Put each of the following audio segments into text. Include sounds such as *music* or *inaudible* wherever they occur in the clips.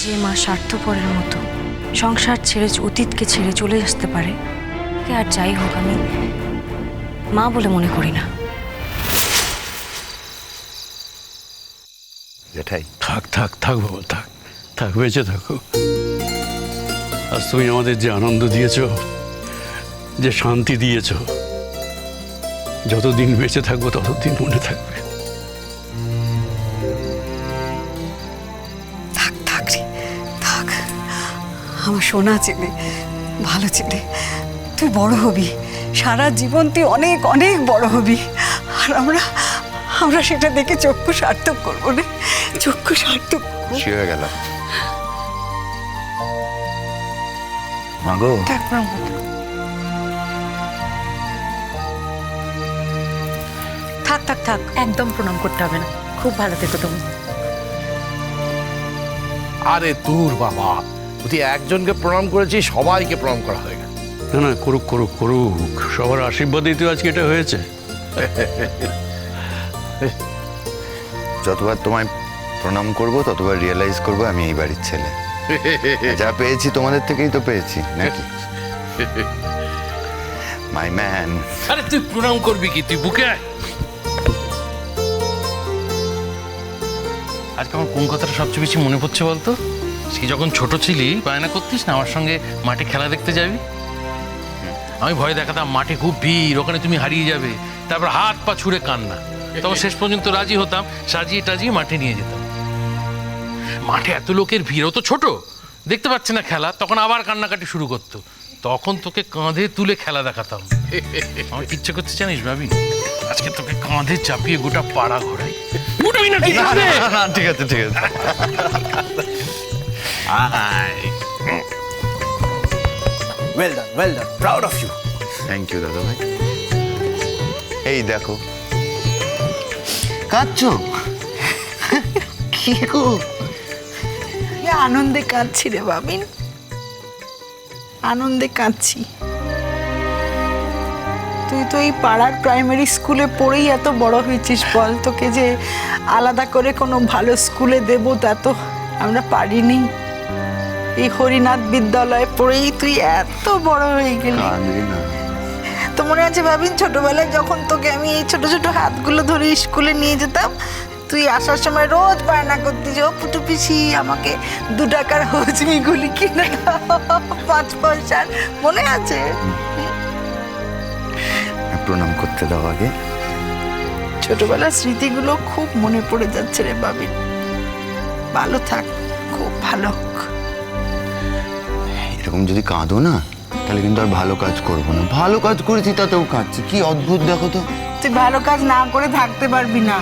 যে মা স্বার্থপরের মতো সংসার ছেড়ে অতীতকে ছেড়ে চলে আসতে পারে কে আর যাই হোক আমি মা বলে মনে করি না। জেঠাই। থাক থাক থাক বাবা থাক। থাক বেঁচে থাকো। আজ তুমি আমাদের যে আনন্দ দিয়েছ যে শান্তি দিয়েছ যতদিন বেঁচে থাকব ততদিন মনে থাকবে। থাক থাক রে থাক। আমার সোনা ছেলে ভালো ছেলে তুই বড় হবি। সারা জীবন তুই অনেক অনেক বড় হবি। আর আমরা আমরা সেটা দেখে চক্ষু সার্থক করব রে। চক্ষু সার্থক খুশি হয়ে গেল। মাগো থাক থাক থাক একদম প্রণাম করতে হবে না। খুব ভালো থেকো তুমি। আরে দূর বাবা তুই একজনকে প্রণাম করেছিস সবাইকে প্রণাম করা হয়ে গেল। না না করুক করুক করুক সবার আশীর্বাদেই তো আজকে এটা হয়েছে। যতবার তোমায় প্রণাম করব ততবার রিয়েলাইজ করব আমি এই বাড়ির ছেলে। *laughs* যা পেয়েছি তোমাদের থেকেই তো পেয়েছি নাকি? *laughs* মাই ম্যান আরে তুই প্রণাম করবি কি? তুই বুকে আজকে আমার কোন কথাটা সবচেয়ে বেশি মনে পড়ছে বলতো? সে যখন ছোট ছিলি, বায়না করতিস না আমার সঙ্গে মাঠে খেলা দেখতে যাবি? আমি ভয় দেখাতাম মাঠে খুব ভিড়, ওখানে তুমি হারিয়ে যাবে। তারপর হাত পা ছুঁড়ে কান্না। তখন শেষ পর্যন্ত রাজি হতাম, সাজিয়ে টাজিয়ে মাঠে নিয়ে যেতাম। মাঠে এত লোকের ভিড়, ও তো ছোট। দেখতে পাচ্ছে না খেলা, তখন আবার কান্নাকাটি শুরু করতো। তখন তোকে কাঁধে তুলে খেলা দেখাতাম। আমার ইচ্ছে করতে জানিস ভাবি আজকে তোকে কাঁধে চাপিয়ে গোটা পাড়া ঘোরাই। উঠবি না ঠিক আছে? ঠিক আছে ঠিক আছে। Well done well done proud of you thank you দাদা ভাই এই দেখো। কাঁদছো? কি গো? আনন্দে কাঁদছি রে বাবিন। আনন্দে কাঁদছি। তুই তো এই পাড়ার প্রাইমারি স্কুলে পড়েই এত বড় হয়েছিস বল তোকে যে আলাদা করে কোনো ভালো স্কুলে দেব তা তো আমরা পারিনি। এই হরিনাথ বিদ্যালয়ে পড়েই তুই এত বড় হয়ে গেলি। তো মনে আছে ভাবিন ছোটবেলায় যখন তোকে আমি এই ছোট ছোট হাতগুলো ধরে স্কুলে নিয়ে যেতাম তুই আসার সময় রোজ বায়না করতি যে ও পুটু পিসি আমাকে দু টাকার হজমিগুলি কিনে পাঁচ পয়সার। মনে আছে? প্রণাম করতে দাও আগে। ছোটবেলার স্মৃতিগুলো খুব মনে পড়ে যাচ্ছে রে বাবিন ভালো থাক খুব ভালো এরকম যদি কাঁদো না তাহলে কিন্তু আর ভালো কাজ করব না। ভালো কাজ করেছি তাতেও কাঁদছি। কি অদ্ভুত দেখো তো। তুই ভালো কাজ না করে থাকতে পারবি না।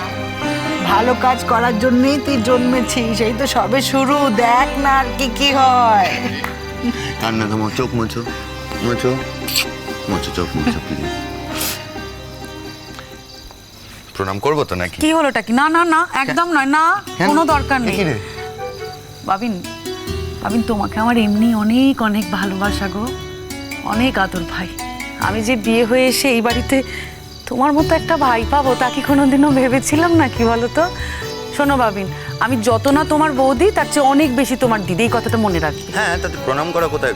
ভালো কাজ করার জন্যই তুই জন্মেছিস। এই তো সবে শুরু দেখ না আর কি কি হয়। কান্না থামো চোখ মোছো মোছো মোছো চোখ মোছো প্লিজ প্রণাম করব তো নাকি? কি হলোটা কি? না না না একদম নয় না কোনো? দরকার নেই? বাবিন বাবিন তোমাকে আমার এমনি অনেক অনেক ভালোবাসা গো। অনেক আদর ভাই। আমি যে বিয়ে হয়ে এসে এই বাড়িতে তোমার মতো একটা ভাই পাবো তা কি কোনোদিনও ভেবেছিলাম না কি বলো তো শোনো বাবিন আমি যত না তোমার বৌদি তার চেয়ে অনেক বেশি তোমার দিদি এই কথাটা মনে রাখবে। হ্যাঁ তাতে প্রণাম করা কোথায়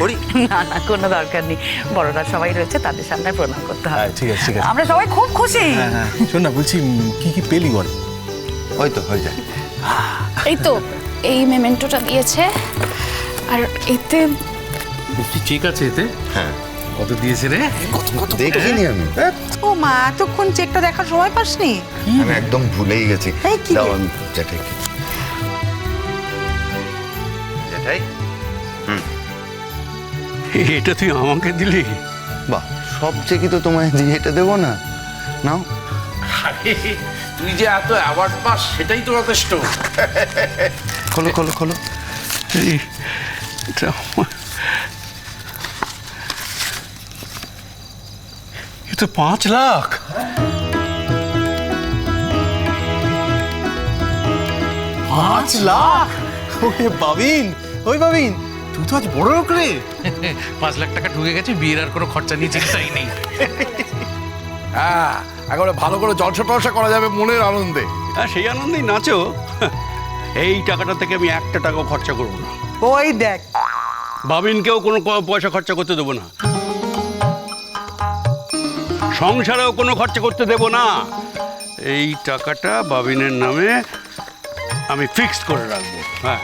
করি। না না কোনো দরকার নেই। বড়রা সবাই রয়েছে তাদের সামনে প্রণাম করতে হবে। হ্যাঁ ঠিক আছে ঠিক আছে। আমরা সবাই খুব খুশি। হ্যাঁ হ্যাঁ শোন না বলছি কি কি পেলি বল? ওই তো হয়ে যায়। এই তো এই মেমেন্টোটা দিয়েছে। আর এতে ঠিক আছে এতে। হ্যাঁ। কত দিয়েছে রে? দেখিনি আমি। ও মা এতক্ষণ চেকটা দেখার সময় পাসনি? আমি একদম ভুলেই গেছি। এই কি? দাও আমি জ্যাঠাই জ্যাঠাই? এটা তুই আমাকে দিলি? বাহ সব চেকি তো তোমায় দিয়ে এটা দেবো না। নাও। আরে, তুই যে এত অ্যাওয়ার্ড পাস সেটাই তো যথেষ্ট। খোলো খোলো খোলো। এই এটা এ তো পাঁচ লাখ পাঁচ লাখ ওরে বাবিন ওই বাবিন তুই তো আজ বড় লোক রে। *laughs* পাঁচ লাখ টাকা ঢুকে গেছে বিয়ের আর কোনো খরচা নিয়ে চিন্তাই নেই। *laughs* হ্যাঁ একেবারে ভালো করে জলসা টলসা করা যাবে মনের আনন্দে। হ্যাঁ সেই আনন্দেই নাচো। *laughs* এই টাকাটা থেকে আমি একটা টাকাও খরচা করব না। ওই দেখ। বাবিনকেও কোনো পয়সা খরচা করতে দেবো না। সংসারেও কোনো খরচা করতে দেবো না। এই টাকাটা বাবিনের নামে আমি ফিক্সড করে রাখব। হ্যাঁ।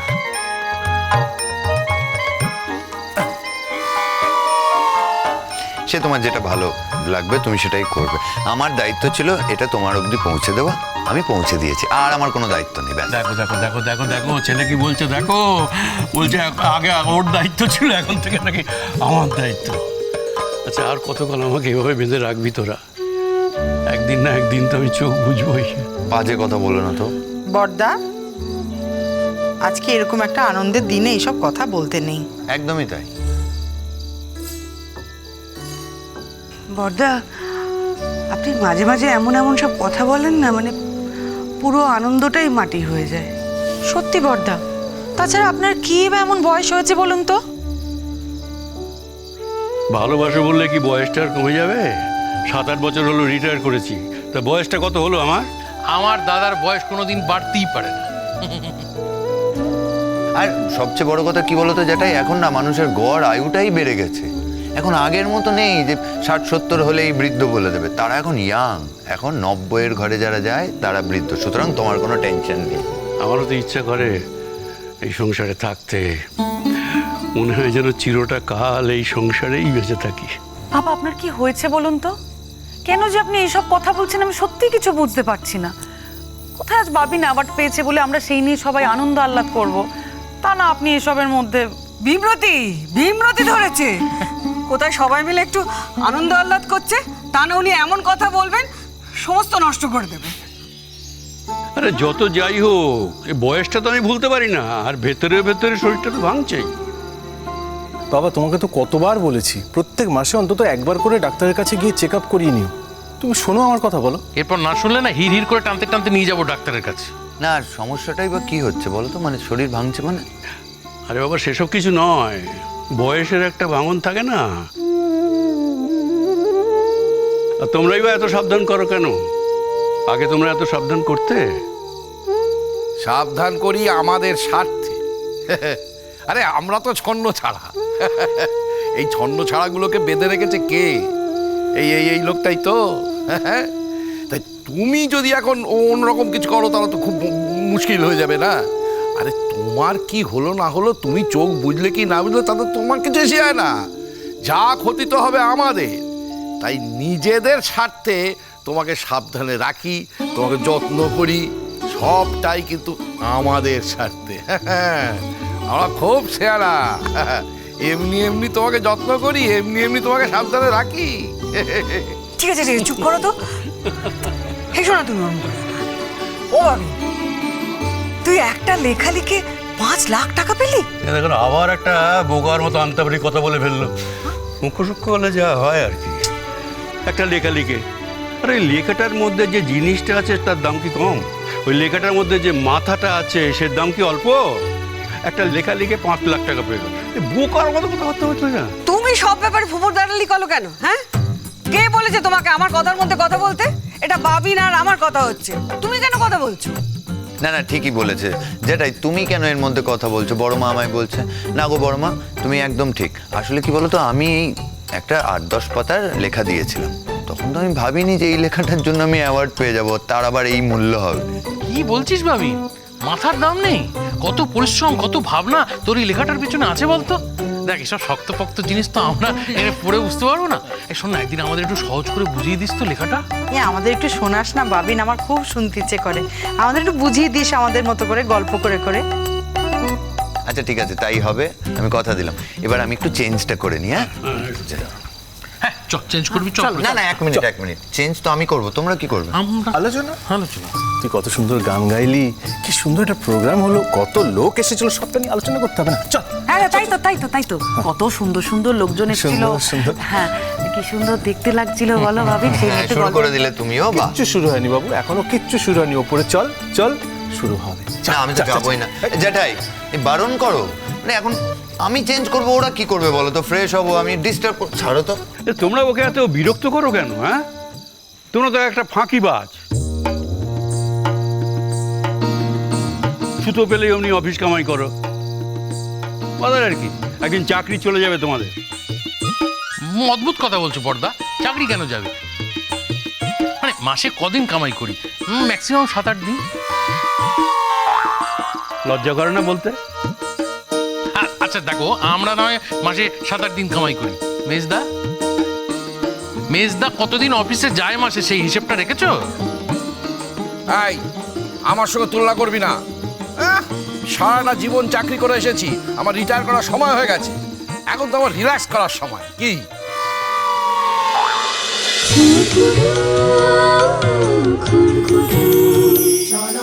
সে তোমার যেটা ভালো লাগবে তুমি সেটাই করবে। আমার দায়িত্ব ছিল এটা তোমার অবধি পৌঁছে দেওয়া। আমি পৌঁছে দিয়েছি। আর আমার কোনো দায়িত্ব নেই দেখো দেখো দেখো দেখো দেখো ছেলে কি বলছে? দেখো বলছে আগে আগে ওর দায়িত্ব ছিল এখন থেকে নাকি আমার দায়িত্ব। আচ্ছা আর কতক্ষণ আমাকে এভাবে বেঁধে রাখবি তোরা? একদিন না একদিন তো আমি চোখ বুঝবোই। বাজে কথা বলো না তো। বর্দা আজকে এরকম একটা আনন্দের দিনে এইসব কথা বলতে নেই। একদমই তাই। বর্দা আপনি মাঝে মাঝে এমন এমন সব কথা বলেন না মানে পুরো আনন্দটাই মাটি হয়ে যায়। সত্যি বর্দা তাছাড়া আপনার কি বা এমন বয়স হয়েছে বলুন তো? ভালোবাসো বললে কি বয়সটা আর কমে যাবে? সাত আট বছর হলো রিটায়ার করেছি। তা বয়সটা কত হলো আমার? আমার দাদার বয়স কোনোদিন বাড়তেই পারে না। আর সবচেয়ে বড় কথা কি বলতো যেটাই এখন না মানুষের গড় আয়ুটাই বেড়ে গেছে। এখন আগের মতো নেই যে ষাট সত্তর হলেই বৃদ্ধ বলে দেবে। তারা এখন ইয়াং এখন নব্বইয়ের ঘরে যারা যায় তারা বৃদ্ধ। সুতরাং তোমার কোনো টেনশন নেই। আমারও তো ইচ্ছা করে এই সংসারে থাকতে। মনে হয় যেন চিরটা কাল এই সংসারেই বেঁচে থাকি। বাবা আপনার কি হয়েছে বলুন তো? কেন যে আপনি এইসব কথা বলছেন আমি সত্যি কিছু বুঝতে পারছি না। কোথায় আজ বাবিন অ্যাওয়ার্ড পেয়েছে বলে আমরা সেই নিয়ে সবাই আনন্দ আহ্লাদ করব? তা না আপনি এসবের মধ্যে বিমরতি বিমরতি ধরেছে। কোথায় সবাই মিলে একটু আনন্দ আহ্লাদ করছে তা না উনি এমন কথা বলবেন সমস্ত নষ্ট করে দেবে। আরে যত যাই হোক এই বয়সটা তো আমি ভুলতে পারি না আর ভেতরে ভেতরে শরীরটা তো ভাঙছেই। বাবা তোমাকে তো কতবার বলেছি। প্রত্যেক মাসে অন্তত একবার করে ডাক্তারের কাছে গিয়ে চেক আপ করিয়ে নিও। তুমি শোনো আমার কথা বলো। এরপর না শুনলে না হির হির করে টানতে টানতে নিয়ে যাব ডাক্তারের কাছে। না আর সমস্যাটাই বা কি হচ্ছে বলো তো? মানে শরীর ভাঙছে মানে? আরে বাবা সেসব কিছু নয়। বয়সের একটা ভাঙন থাকে না। আর তোমরাই বা এত সাবধান করো কেন? আগে তোমরা এত সাবধান করতে? সাবধান করি আমাদের স্বার্থে। *laughs* আরে, আমরা তো ছন্ন ছাড়া। এই ছন্ন ছাড়াগুলোকে বেঁধে রেখেছে কে? এই এই এই লোকটাই তো। তাই তুমি যদি এখন অন্যরকম কিছু করো, তাহলে তো খুব মুশকিল হয়ে যাবে না। আরে, তোমার কি হলো না হলো, তুমি চোখ বুঝলে কি না বুঝলে, তাতে তোমার কিছু এসে যায় না। যা ক্ষতি তো হবে আমাদের। তাই নিজেদের স্বার্থে তোমাকে সাবধানে রাখি, তোমাকে যত্ন করি, সবটাই কিন্তু আমাদের স্বার্থে। আমরা খুব শেয়ারা এমনি এমনি তোমাকে যত্ন করি এমনি এমনি তোমাকে সাবধানে রাখি। ঠিক আছে ঠিক আছে চুপ করো তো। হেসো না তুমি ও ভাবি তুই একটা লেখা লিখে পাঁচ লাখ টাকা পেলি? দেখুন আবার একটা বোকার মতো আন্তাবাড়ি কথা বলে ফেলল। মুখ্য সূক্ষ্ম হলে যা হয় আর কি। একটা লেখা লিখে আরে ওই লেখাটার মধ্যে যে জিনিসটা আছে তার দাম কি কম? ওই লেখাটার মধ্যে যে মাথাটা আছে সে দাম কি অল্প? একটা লেখা লিখে পাঁচ লাখ টাকা পেয়ে গেল। এ বোকার মতো কথাবার্তা হচ্ছে না তুমি সব ব্যাপারে ফুপুর দাঁড়ালি কলো কেন হ্যাঁ? কে বলেছে তোমাকে আমার কথার মধ্যে কথা বলতে? এটা বাবিন আর আমার কথা হচ্ছে। তুমি কেন কথা বলছো? না না ঠিকই বলেছে। যেটাই তুমি কেন এর মধ্যে কথা বলছো? বড় মা আমায় বলছে না গো বড় মা তুমি একদম ঠিক। আসলে কি বলতো আমি এই একটা আট দশ পাতার লেখা দিয়েছিলাম। তখন তো আমি ভাবিনি যে এই লেখাটার জন্য আমি অ্যাওয়ার্ড পেয়ে যাব তার আবার এই মূল্য হবে। কি বলছিস ভাবি? মাথার দাম নেই? কত পরিশ্রম কত ভাবনা তোর এই লেখাটার পিছনে আছে বলতো? দেখ এসব শক্তপোক্ত জিনিস তো আমরা এনে পড়ে বুঝতে পারব না। এই শোন না একদিন আমাদের একটু সহজ করে বুঝিয়ে দিস তো লেখাটা। এ আমাদের একটু শোনাস না বাবিন আমার খুব শুনতে ইচ্ছে করে। আমাদের একটু বুঝিয়ে দিস আমাদের মতো করে গল্প করে করে। আচ্ছা ঠিক আছে তাই হবে। আমি কথা দিলাম। এবার আমি একটু চেঞ্জটা করে নিই হ্যাঁ? হ্যাঁ চেঞ্জ করবি চল না না এক মিনিট এক মিনিট চেঞ্জ তো আমি করব তোমরা কি করবে? আমরা আলোচনা? আলোচনা। তুই কত সুন্দর গান গাইলি কি সুন্দর একটা প্রোগ্রাম হলো কত লোক এসেছিল সবটা নিয়ে আলোচনা করতে হবে না। চল। হ্যাঁ তাই তো তাই তো তাই তো। কত সুন্দর সুন্দর লোকজন এসেছিল। হ্যাঁ কি সুন্দর দেখতে লাগছিল বলো ভাবি সেই হ্যাঁ শুরু করে দিলে তুমিও বা কিচ্ছু শুরু হয়নি বাবু এখনও কিচ্ছু শুরু হয়নি ওপরে চল চল। শুরু হবে। না আমি তো যাবোই না। জ্যাঠাই বারণ করো। মানে এখন আমি চেঞ্জ করব ওরা কি করবে বলো তো? ফ্রেশ হব আমি ডিস্টার্ব ছাড়ো তো। তোমরা ওকে এত বিরক্ত করো কেন হ্যাঁ? তোমরা তো একটা ফাঁকিবাজ ছুতো পেলেই অমনি অফিস কামাই করো। বাজার আর কি একদিন চাকরি চলে যাবে তোমাদের। অদ্ভুত কথা বলছো পর্দা। চাকরি কেন যাবে? মানে মাসে কদিন কামাই করি? ম্যাক্সিমাম সাত আট দিন। লজ্জা করে না বলতে? আচ্ছা দেখো আমরা নয় মাসে সাত আট দিন কামাই করি। মেজদা? মেজদা কতদিন অফিসে যায় মাসে সেই হিসেবটা রেখেছো? এই আমার সঙ্গে তুলনা করবি না। আহ, সারাটা জীবন চাকরি করে এসেছি আমার রিটায়ার করার সময় হয়ে গেছে। এখন তো আমার রিল্যাক্স করার সময় কি? cholo,